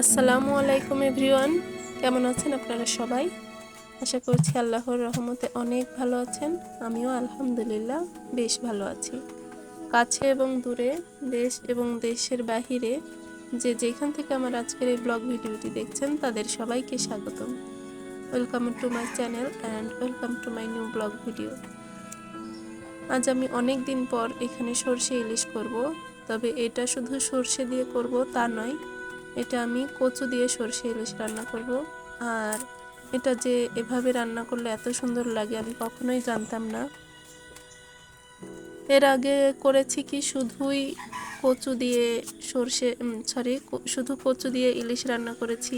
আসসালামু আলাইকুম এভরিওয়ান। কেমন আছেন আপনারা সবাই? আশা করছি আল্লাহর রহমতে অনেক ভালো আছেন। আমিও আলহামদুলিল্লাহ বেশ ভালো আছি। কাছে এবং দূরে, দেশ এবং দেশের বাহিরে যে যেখান থেকে আমার আজকের এই ব্লগ ভিডিওটি দেখছেন, তাদের সবাইকে স্বাগতম। Welcome to my channel and welcome to my new blog video আজ আমি অনেক দিন পর এখানে সর্ষে ইলিশ করব, তবে এটা শুধু সর্ষে দিয়ে করব তা নয়, এটা আমি কচু দিয়ে সর্ষে ইলিশ রান্না করব। আর এটা যে এভাবে রান্না করলে এত সুন্দর লাগে আমি কখনোই জানতাম না। এর আগে করেছি কি শুধুই কচু দিয়ে সর্ষে সরি শুধু কচু দিয়ে ইলিশ রান্না করেছি।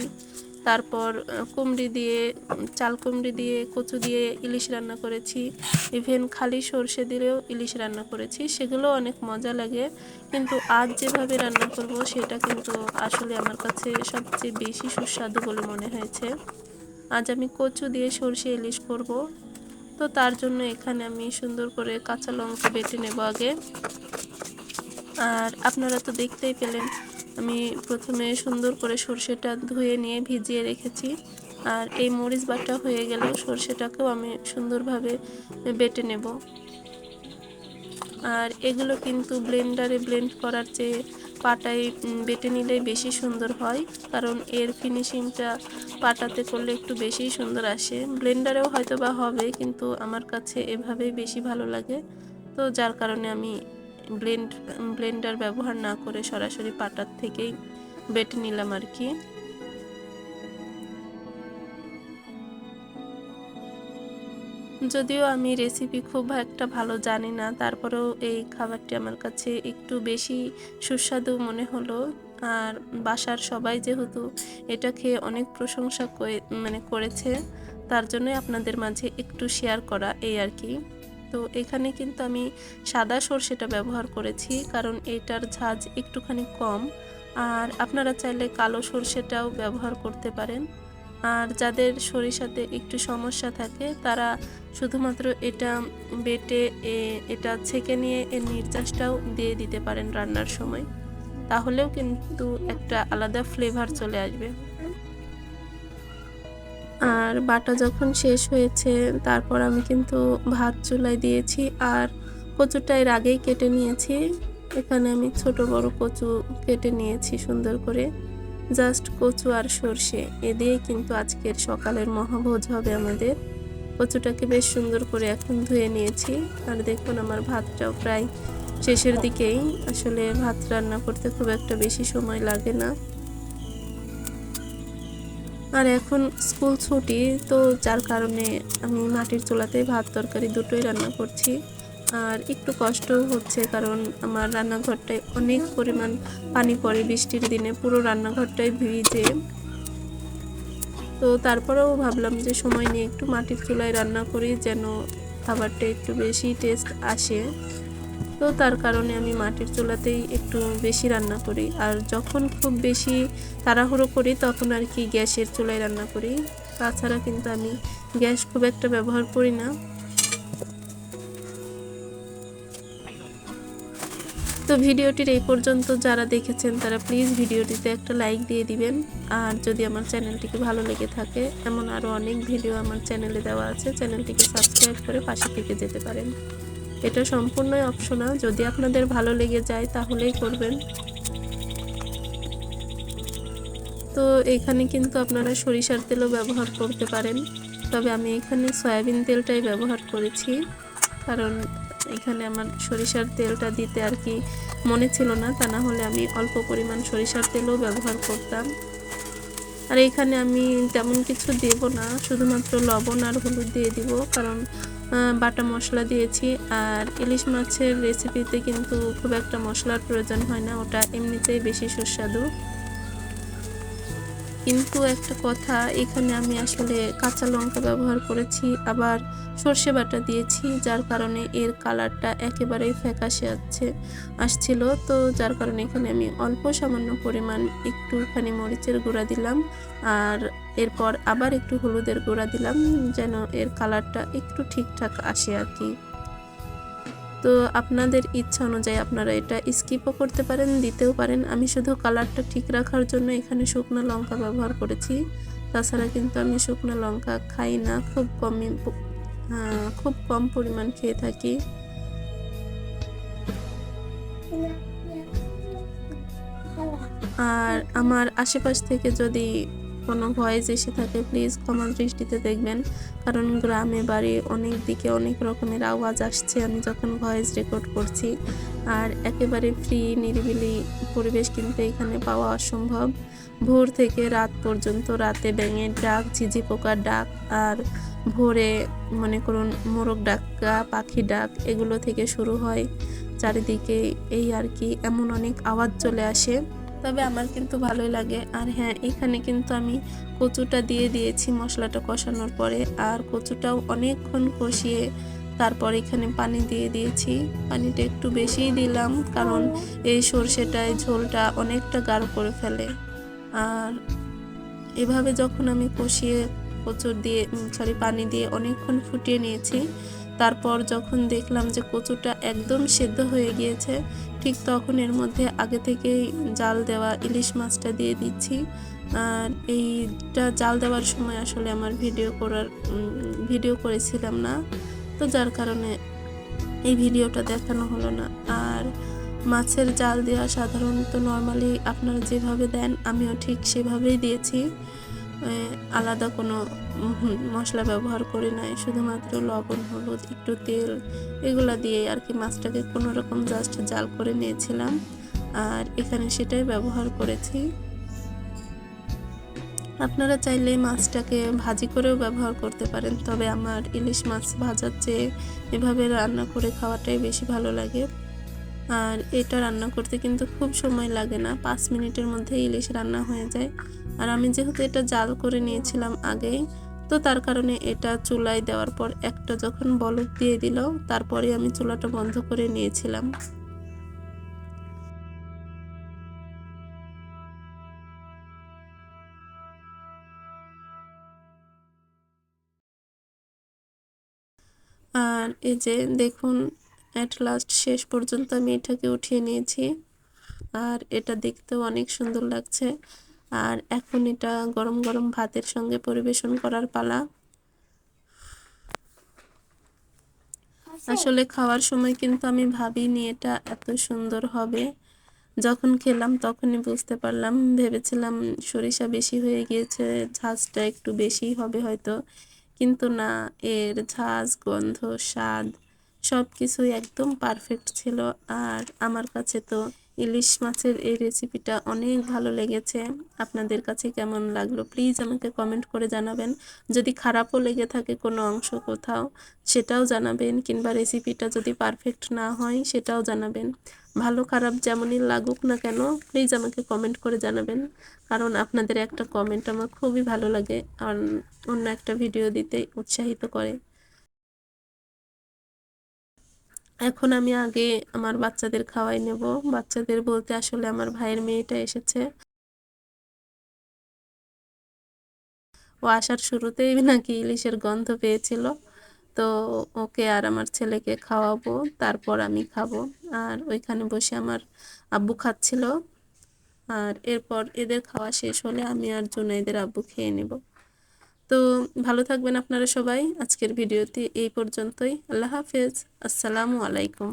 তারপর কুমড়ি দিয়ে চাল কুমড়ি দিয়ে কচু দিয়ে ইলিশ রান্না করেছি। ইভেন খালি সর্ষে দিয়েও ইলিশ রান্না করেছি। সেগুলো অনেক মজা লাগে। কিন্তু আজ যেভাবে রান্না করব, সেটা কিন্তু আসলে আমার কাছে সবচেয়ে বেশি সুস্বাদু বলে মনে হয়েছে। আজ আমি কচু দিয়ে সর্ষে ইলিশ করব। তো তার জন্য এখানে আমি সুন্দর করে কাঁচা লঙ্কা বেটে নেব আগে। আর আপনারা তো দেখতেই পেলেন, আমি প্রথমে সুন্দর করে সর্ষেটা ধুয়ে নিয়ে ভিজিয়ে রেখেছি। আর এই মরিচ বাটা হয়ে গেলে সর্ষেটাকেও আমি সুন্দরভাবে বেটে নেব। আর এগুলো কিন্তু ব্লেন্ডারে ব্লেন্ড করার চেয়ে পাটায় বেটে নিলে বেশি সুন্দর হয়। কারণ এর ফিনিশিংটা পাটাতে করলে একটু বেশি সুন্দর আসে। ব্লেন্ডারেও হয়তো বা হবে, কিন্তু আমার কাছে এভাবেই বেশি ভালো লাগে। তো যার কারণে আমি ব্লেন্ড ব্লেন্ডার ব্যবহার না করে সরাসরি পাটার থেকেই বেটে নিলাম আর কি। যদিও আমি রেসিপি খুব একটা ভালো জানি না, তারপরেও এই খাবারটি আমার কাছে একটু বেশি সুস্বাদু মনে হলো। আর বাসার সবাই যেহেতু এটা খেয়ে অনেক প্রশংসা মানে করেছে, তার জন্যই আপনাদের মাঝে একটু শেয়ার করা এই আর কি। তো এখানে কিন্তু আমি সাদা সর্ষেটা ব্যবহার করেছি, কারণ এটার ঝাঁজ একটুখানি কম। আর আপনারা চাইলে কালো সর্ষেটাও ব্যবহার করতে পারেন। আর যাদের সরিষাতে একটু সমস্যা থাকে, তারা শুধুমাত্র এটা বেটে এটা ছেঁকে নিয়ে এর নির্যাসটাও দিয়ে দিতে পারেন রান্নার সময়। তাহলেও কিন্তু একটা আলাদা ফ্লেভার চলে আসবে। আর বাটা যখন শেষ হয়েছে, তারপর আমি কিন্তু ভাত চুলাই দিয়েছি আর কচুটা এর আগেই কেটে নিয়েছি। এখানে আমি ছোট বড় কচু কেটে নিয়েছি সুন্দর করে। জাস্ট কচু আর সর্ষে, এ দিয়ে কিন্তু আজকের সকালের মহাভোজ হবে আমাদের। কচুটাকে বেশ সুন্দর করে এখন ধুয়ে নিয়েছি। আর দেখুন, আমার ভাতটাও প্রায় শেষের দিকেই। আসলে ভাত রান্না করতে খুব একটা বেশি সময় লাগে না। আর এখন স্কুল ছুটি, তো যার কারণে আমি মাটির চুলাতেই ভাত তরকারি দুটোই রান্না করছি। আর একটু কষ্টও হচ্ছে কারণ আমার রান্নাঘরটায় অনেক পরিমাণ পানি পড়ে বৃষ্টির দিনে, পুরো রান্নাঘরটাই ভিজে। তো তারপরেও ভাবলাম যে সময় নিয়ে একটু মাটির চুলায় রান্না করি যেন খাবারটা একটু বেশি টেস্ট আসে। তো তার কারণে আমি মাটির চুলাতেই একটু বেশি রান্না করি। আর যখন খুব বেশি তাড়াহুড়ো করি তখন আর কি গ্যাসের চুলায় রান্না করি। তাছাড়া কিন্তু আমি গ্যাস খুব একটা ব্যবহার করি না। তো ভিডিওটির এই পর্যন্ত যারা দেখেছেন, তারা প্লিজ ভিডিওটিতে একটা লাইক দিয়ে দিবেন। আর যদি আমার চ্যানেলটিকে ভালো লেগে থাকে, এমন আরও অনেক ভিডিও আমার চ্যানেলে দেওয়া আছে। চ্যানেলটিকে সাবস্ক্রাইব করে পাশে থেকে যেতে পারেন। এটা সম্পূর্ণই অপশনাল যদি আপনাদের ভালো লেগে যায়, তাহলেই করবেন। তো এখানে কিন্তু আপনারা সরিষার তেলও ব্যবহার করতে পারেন। তবে আমি এখানে সয়াবিন তেলটাই ব্যবহার করেছি। কারণ এখানে আমার সরিষার তেলটা দিতে আর কি মনে ছিল না, তা না হলে আমি অল্প পরিমাণ সরিষার তেলও ব্যবহার করতাম। আর এখানে আমি তেমন কিছু দেব না, শুধুমাত্র লবণ আর হলুদ দিয়ে দিব, কারণ বাটা মশলা দিয়েছি। আর ইলিশ মাছের রেসিপিতে কিন্তু খুব একটা মশলার প্রয়োজন হয় না, ওটা এমনিতেই বেশি সুস্বাদু। কিন্তু একটা কথা, এখানে আমি আসলে কাঁচা লঙ্কা ব্যবহার করেছি, আবার সর্ষে বাটা দিয়েছি, যার কারণে এর কালারটা একেবারেই ফ্যাকাশে আসছে আসছিল। তো যার কারণে এখানে আমি অল্প সামান্য পরিমাণ একটুখানি মরিচের গুঁড়া দিলাম, আর এরপর আবার একটু হলুদের গুঁড়া দিলাম, যেন এর কালারটা একটু ঠিকঠাক আসে আর কি। তো আপনাদের ইচ্ছা অনুযায়ী আপনারা এটা স্কিপও করতে পারেন, দিতেও পারেন। আমি শুধু কালারটা ঠিক রাখার জন্য এখানে শুকনো লঙ্কা ব্যবহার করেছি। তাছাড়া কিন্তু আমি শুকনো লঙ্কা খাই না, খুব কমই খুব কম পরিমাণ খেয়ে থাকি। আর আমার আশেপাশ থেকে যদি কোনো ভয়েস এসে থাকে প্লিজ ক্ষমা দৃষ্টিতে দেখবেন। কারণ গ্রামে বাড়ি অনেক দিকে অনেক রকমের আওয়াজ আসছে, আমি যখন ভয়েস রেকর্ড করছি। আর একেবারে ফ্রি নিরিবিলি পরিবেশ কিন্তু এখানে পাওয়া অসম্ভব। ভোর থেকে রাত পর্যন্ত রাতে ব্যাঙের ডাক, ঝিঝি পোকার ডাক, আর ভোরে মনে করুন মোরগ ডাকা পাখি ডাক, এগুলো থেকে শুরু হয়। চারিদিকে এই আর কি এমন অনেক আওয়াজ চলে আসে। তবে আমার কিন্তু ভালোই লাগে। আর হ্যাঁ এখানে কিন্তু আমি কচুটা দিয়ে দিয়েছি মশলাটা কষানোর পরে। আর কচুটাও অনেকক্ষণ কষিয়ে তারপর এখানে পানি দিয়ে দিয়েছি। পানিটা একটু বেশিই দিলাম কারণ এই সর্ষেটায় ঝোলটা অনেকটা গাঢ় করে ফেলে। আর এভাবে যখন আমি কষিয়ে কচুর দিয়ে সরি পানি দিয়ে অনেকক্ষণ ফুটিয়ে নিয়েছি, তারপর যখন দেখলাম যে কচুটা একদম সেদ্ধ হয়ে গিয়েছে ঠিক তখন এর মধ্যে আগে থেকেই জাল দেওয়া ইলিশ মাছটা দিয়ে দিচ্ছি। আর এইটা জাল দেওয়ার সময় আসলে আমার ভিডিও করার ভিডিও করেছিলাম না। তো যার কারণে এই ভিডিওটা দেখানো হলো না। আর মাছের জাল দেওয়া সাধারণত নর্মালি আপনারা যেভাবে দেন, আমিও ঠিক সেভাবেই দিয়েছি। আলাদা কোনো মশলা ব্যবহার করি নাই, শুধুমাত্র লবণ, হলুদ, একটু তেল, এগুলো দিয়ে আর কি মাছটাকে কোনো রকম জাস্ট জাল করে নিয়েছিলাম। আর এখানে সেটাই ব্যবহার করেছি। আপনারা চাইলে মাছটাকে ভাজি করেও ব্যবহার করতে পারেন, তবে আমার ইলিশ মাছ ভাজার চেয়ে এভাবে রান্না করে খাওয়াটাই বেশি ভালো লাগে। আর এটা রান্না করতে কিন্তু খুব সময় লাগে না, পাঁচ মিনিটের মধ্যে ইলিশ রান্না হয়ে যায়। আর আমি যেহেতু এটা জাল করে নিয়েছিলাম আগেই, তো তার কারণে এটা চুলায় দেওয়ার পর একটা যখন বলক দিয়ে দিল, তারপরে আমি চুলাটা বন্ধ করে নিয়েছিলাম। আর এই যে দেখুন অ্যাট লাস্ট শেষ পর্যন্ত আমি এটাকে উঠিয়ে নিয়েছি। আর এটা দেখতেও অনেক সুন্দর লাগছে। আর এখন এটা গরম গরম ভাতের সঙ্গে পরিবেশন করার পালা। আসলে খাওয়ার সময় কিন্তু আমি ভাবিনি এটা এত সুন্দর হবে। যখন খেলাম তখনই বুঝতে পারলাম, ভেবেছিলাম সরিষা বেশি হয়ে গিয়েছে, ঝাঁজটা একটু বেশি হবে হয়তো। কিন্তু না, এর ঝাঁজ, গন্ধ, স্বাদ সব কিছুই একদম পারফেক্ট ছিল। আর আমার কাছে তো ইলিশ মাছের এই রেসিপিটা অনেক ভালো লেগেছে। আপনাদের কাছে কেমন লাগল? প্লিজ আমাকে কমেন্ট করে জানাবেন। যদি খারাপও লেগে থাকে কোনো অংশ কোথাও, সেটাও জানাবেন, কিংবা রেসিপিটা যদি পারফেক্ট না হয়, সেটাও জানাবেন। ভালো, খারাপ যেমনই লাগুক না কেন প্লিজ আমাকে কমেন্ট করে জানাবেন। কারণ আপনাদের একটা কমেন্ট আমার খুবই ভালো লাগে, আর অন্য একটা ভিডিও দিতে উৎসাহিত করে। এখন আমি আগে আমার বাচ্চাদের খাওয়াই নেব। বাচ্চাদের বলতে আসলে আমার ভাইয়ের মেয়েটা এসেছে। ও আসার শুরুতেই নাকি ইলিশের গন্ধ পেয়েছিল। তো ওকে আর আমার ছেলেকে খাওয়াবো, তারপর আমি খাব। আর ওইখানে বসে আমার আব্বু খাচ্ছিল। আর এরপর এদের খাওয়া শেষ হলে আমি আর জুনাইদের আব্বু খেয়ে নেব। তো ভালো থাকবেন আপনারা সবাই। আজকের ভিডিওতে এই পর্যন্তই। আল্লাহ হাফেজ। আসসালামু আলাইকুম।